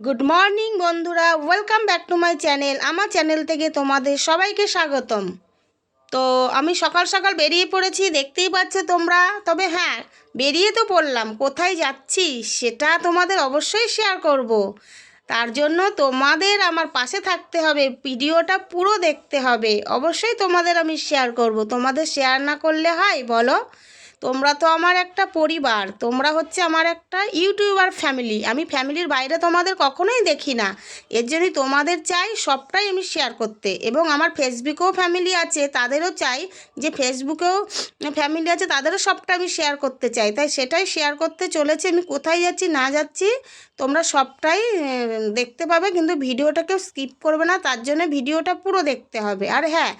Good morning বন্ধুরা। Welcome back to my channel আমার channel থেকে তোমাদের সবাইকে স্বাগতম। তো আমি সকাল সকাল বেরিয়ে পড়েছি, দেখতেই পাচ্ছ তোমরা। তবে হ্যাঁ বেরিয়ে তো পড়লাম। কোথায় যাচ্ছি সেটা তোমাদের অবশ্যই শেয়ার করব। তার জন্য তোমাদের আমার পাশে থাকতে হবে, ভিডিওটা পুরো দেখতে হবে। অবশ্যই তোমাদের আমি শেয়ার করব। তোমাদের শেয়ার না করলে হয়, বলো। তোমরা তো আমার একটা পরিবার, তোমরা হচ্ছে আমার একটা ইউটিউবার ফ্যামিলি আমি ফ্যামিলির বাইরে তোমাদের কখনোই দেখি না। এর জন্যই তোমাদের চাই সবটাই আমি শেয়ার করতে। এবং আমার ফেসবুকেও ফ্যামিলি আছে, তাদেরও চাই যে ফেসবুকেও ফ্যামিলি আছে, তাদেরও সবটা আমি শেয়ার করতে চাই। তাই সেটাই শেয়ার করতে চলেছি, আমি কোথায় যাচ্ছি, না যাচ্ছি তোমরা সবটাই দেখতে পাবে কিন্তু ভিডিওটাকেও স্কিপ করবে না, তার জন্য ভিডিওটা পুরো দেখতে হবে। আর হ্যাঁ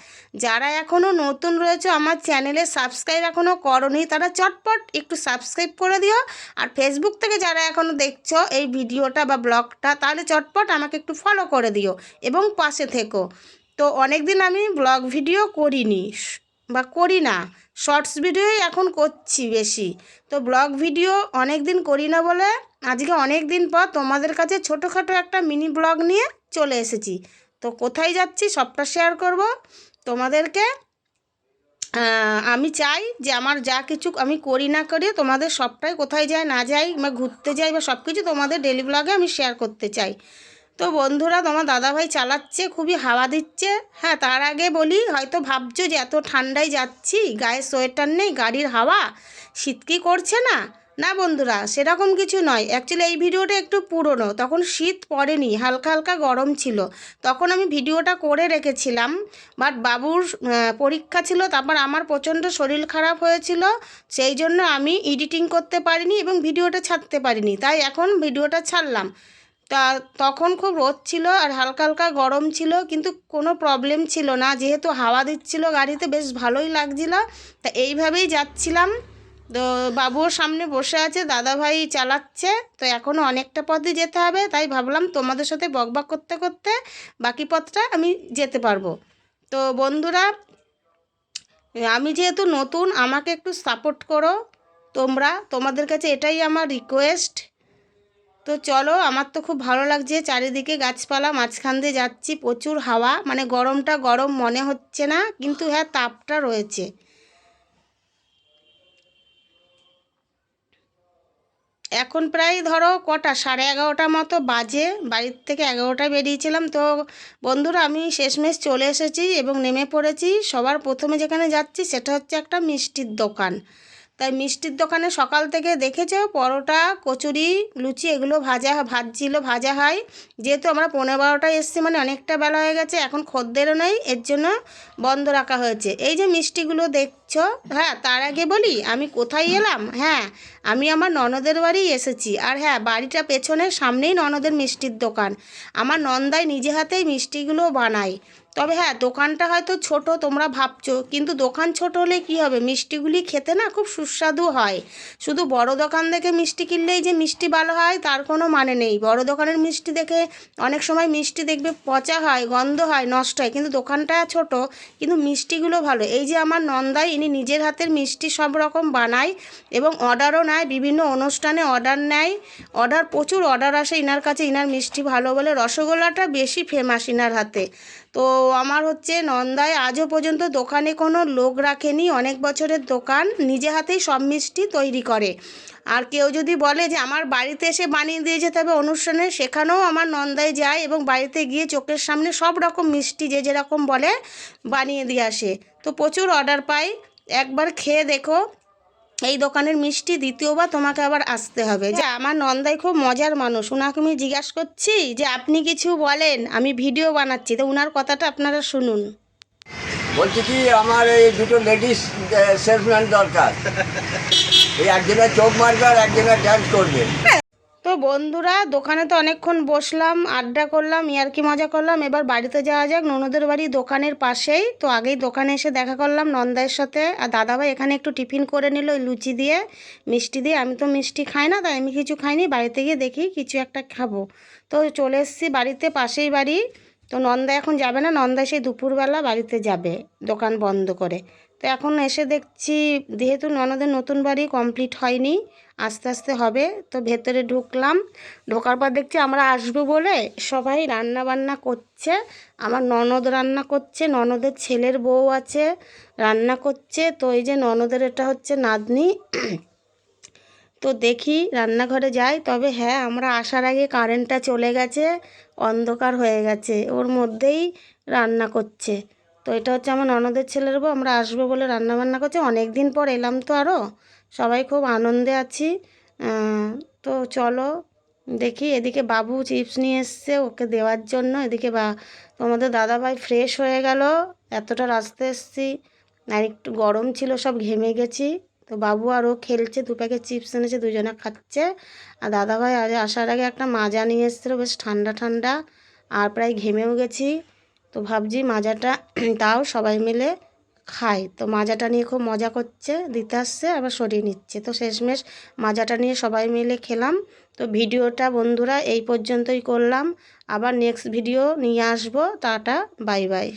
যারা এখনও নতুন রয়েছে, আমার চ্যানেলে সাবস্ক্রাইব এখনও করনি, তারা চটপট একটু সাবস্ক্রাইব করে দিও। আর ফেসবুক থেকে যারা এখনও দেখছ এই ভিডিওটা বা ব্লগটা, তাহলে চটপট আমাকে একটু ফলো করে দিও এবং পাশে থেকো। তো অনেক দিন আমি ব্লগ ভিডিও করিনি। বা করি না। শর্টস ভিডিওই এখন করছি বেশি। তো ব্লগ ভিডিও অনেক দিন করি না বলে আজকে অনেক দিন পর তোমাদের কাছে ছোটোখাটো একটা মিনি ব্লগ নিয়ে চলে এসেছি। তো কোথায় যাচ্ছি সবটা শেয়ার করব। তোমাদেরকে আমি চাই যে আমার যা কিছু আমি করি না করি তোমাদের সবটাই কোথায় যাই না যাই বা ঘুরতে যাই বা সব কিছু তোমাদের ডেলি ব্লগে আমি শেয়ার করতে চাই। তো বন্ধুরা, তোমার দাদাভাই চালাচ্ছে, খুবই হাওয়া দিচ্ছে। হ্যাঁ তার আগে বলি, হয়তো ভাবছ যে এত ঠান্ডায় যাচ্ছি, গায়ে সোয়েটার নেই, গাড়ির হাওয়া, শীত কি করছে না? না বন্ধুরা, সেরকম কিছু নয়। অ্যাকচুয়ালি এই ভিডিওটা একটু পুরনো, তখন শীত পড়েনি, হালকা হালকা গরম ছিল। তখন আমি ভিডিওটা করে রেখেছিলাম বাট বাবুর পরীক্ষা ছিল, তারপর আমার প্রচণ্ড শরীর খারাপ হয়েছিল, সেই জন্য আমি এডিটিং করতে পারিনি এবং ভিডিওটা ছাড়তে পারিনি। তাই এখন ভিডিওটা ছাড়লাম। তা তখন খুব রোদ ছিল আর হালকা হালকা গরম ছিল, কিন্তু কোনো প্রবলেম ছিল না। যেহেতু হাওয়া দিচ্ছিল গাড়িতে, বেশ ভালোই লাগছিল। তা এইভাবেই যাচ্ছিলাম। তো বাবুও সামনে বসে আছে, দাদাভাই চালাচ্ছে। তো এখনও অনেকটা পথে যেতে হবে, তাই ভাবলাম তোমাদের সাথে বকবক করতে করতে বাকি পথটা আমি যেতে পারব। তো বন্ধুরা, আমি যেহেতু নতুন, আমাকে একটু সাপোর্ট করো। তোমরা, তোমাদের কাছে এটাই আমার রিকোয়েস্ট তো চলো, আমার তো খুব ভালো লাগছে চারিদিকে গাছপালা, মাঝখান দিয়ে যাচ্ছি, প্রচুর হাওয়া মানে গরমটা গরম মনে হচ্ছে না, কিন্তু হ্যাঁ তাপটা রয়েছে। এখন প্রায় ধরো কটা, সাড়ে এগারোটা মতো বাজে, বাড়ির থেকে এগারোটায় বেরিয়েছিলাম। তো বন্ধুরা, আমি শেষমেশ চলে এসেছি এবং নেমে পড়েছি। সবার প্রথমে যেখানে যাচ্ছি, সেটা হচ্ছে একটা মিষ্টির দোকান। তাই মিষ্টির দোকানে সকাল থেকে দেখেছ পরোটা, কচুরি, লুচি এগুলো ভাজা, ভাজছিল, ভাজা হয়। যেহেতু আমরা পনেরো বারোটায় এসেছি মানে অনেকটা বেলা হয়ে গেছে, এখন খদ্দেরও নেই, এর জন্য বন্ধ রাখা হয়েছে। এই যে মিষ্টিগুলো দেখছ হ্যাঁ তার আগে বলি, আমি কোথায় এলাম? হ্যাঁ আমি আমার ননদের বাড়ি এসেছি। আর হ্যাঁ বাড়িটা পেছনের সামনেই ননদের মিষ্টির দোকান। আমার নন্দাই নিজে হাতেই মিষ্টিগুলো বানায়। তবে হ্যাঁ দোকানটা হয়তো ছোট, তোমরা ভাবছ। কিন্তু দোকান ছোট হলে কি হবে? মিষ্টিগুলি খেতে না খুব সুস্বাদু হয়। শুধু বড় দোকান দেখে মিষ্টি কিনলেই যে মিষ্টি ভালো হয়, তার কোনো মানে নেই। বড় দোকানের মিষ্টি দেখে অনেক সময় মিষ্টি দেখবে পচা হয়, গন্ধ হয়, নষ্ট হয়। কিন্তু দোকানটা ছোট, কিন্তু মিষ্টিগুলো ভালো। এই যে আমার নন্দাই ইনি নিজের হাতের মিষ্টি সব রকম বানায় এবং অর্ডারও নেয়, বিভিন্ন অনুষ্ঠানে অর্ডার নেয়। অর্ডার, প্রচুর অর্ডার আসে ইনার কাছে। ইনার মিষ্টি ভালো বলে রসগোল্লাটা বেশি ফেমাস ইনার হাতে। তো আমার হচ্ছে নন্দায় আজও পর্যন্ত দোকানে কোনো লোক রাখেনি। অনেক বছরের দোকান, নিজে হাতেই সব মিষ্টি তৈরি করে। আর কেউ যদি বলে যে, আমার বাড়িতে এসে বানিয়ে দিয়ে যেতে হবে অনুষ্ঠানে, সেখানেও আমার নন্দায় যায় এবং বাড়িতে গিয়ে চোখের সামনে সব রকম মিষ্টি যে যেরকম বলে বানিয়ে দিয়ে আসে। তো প্রচুর অর্ডার পাই একবার খেয়ে দেখো। এই দোকানের মিষ্টি দ্বিতীয়বার তোমাকে আবার আসতে হবে। যে আমার নন্দাই খুব মজার মানুষ। ওনাকে আমি জিজ্ঞাসা করছি যে আপনি কিছু বলেন আমি ভিডিও বানাচ্ছি। তো ওনার কথাটা আপনারা শুনুন। বলছি কি আমার এই দুটো লেডিস সেলসম্যান দরকার। এই একজনের চোখ মারবে আর একজনের ড্যান্স করবে। তো বন্ধুরা, দোকানে তো অনেকক্ষণ বসলাম, আড্ডা করলাম, ইয়ার্কি মজা করলাম। এবার বাড়িতে যাওয়া যাক, ননদের বাড়ি দোকানের পাশেই। তো আগেই দোকানে এসে দেখা করলাম নন্দাইয়ের সাথে। আর দাদাভাই এখানে একটু টিফিন করে নিল লুচি দিয়ে, মিষ্টি দিয়ে। আমি তো মিষ্টি খাই না, তাই আমি কিছু খাইনি। বাড়িতে গিয়ে দেখি কিছু একটা খাব। তো চলে এসেছি বাড়িতে, পাশেই বাড়ি। তো নন্দা এখন যাবে না, নন্দা সেই দুপুরবেলা বাড়িতে যাবে, দোকান বন্ধ করে। তো এখন এসে দেখছি, যেহেতু ননদের নতুন বাড়ি কমপ্লিট হয়নি আস্তে আস্তে হবে। তো ভেতরে ঢুকলাম। ঢোকার পর দেখছি আমরা আসব বলে সবাই রান্না বান্না করছে। আমার ননদ রান্না করছে, ননদের ছেলের বউ আছে, রান্না করছে। তো এই যে ননদের এটা হচ্ছে নাতনি। তো দেখি রান্নাঘরে যাই। তবে হ্যাঁ আমরা আসার আগে কারেন্টটা চলে গেছে, অন্ধকার হয়ে গেছে। ওর মধ্যেই রান্না করছে। তো এটা হচ্ছে আমার ননদের ছেলের বউ, আমরা আসব বলে রান্না বান্না করছে। অনেক দিন পর এলাম তো আরও সবাই খুব আনন্দে আছি। তো চলো দেখি, এদিকে বাবু চিপস নিয়ে এসছে ওকে দেওয়ার জন্য। এদিকে বা, তোমাদের দাদাভাই ফ্রেশ হয়ে গেল। এতটা রাস্তা এসছি। আর একটু গরম ছিল, সব ঘেমে গেছি। তো বাবু আর ও খেলছে, দু প্যাকেট চিপস এনেছে, দুজনে খাচ্ছে। আর দাদাভাই আজ আসার আগে একটা মাজা নিয়ে এসেছিল, বেশ ঠান্ডা ঠান্ডা। আর প্রায় ঘেমেও গেছি। তো ভাবছি মাজাটা, তাও সবাই মিলে খাই। তো মাজাটা নিয়ে খুব মজা করছে, দিতে আসছে, আবার সরিয়ে নিচ্ছে। তো শেষমেশ মাজাটা নিয়ে সবাই মিলে খেলাম। তো ভিডিওটা বন্ধুরা এই পর্যন্তই করলাম। আবার নেক্সট ভিডিও নিয়ে আসব। Tata bye bye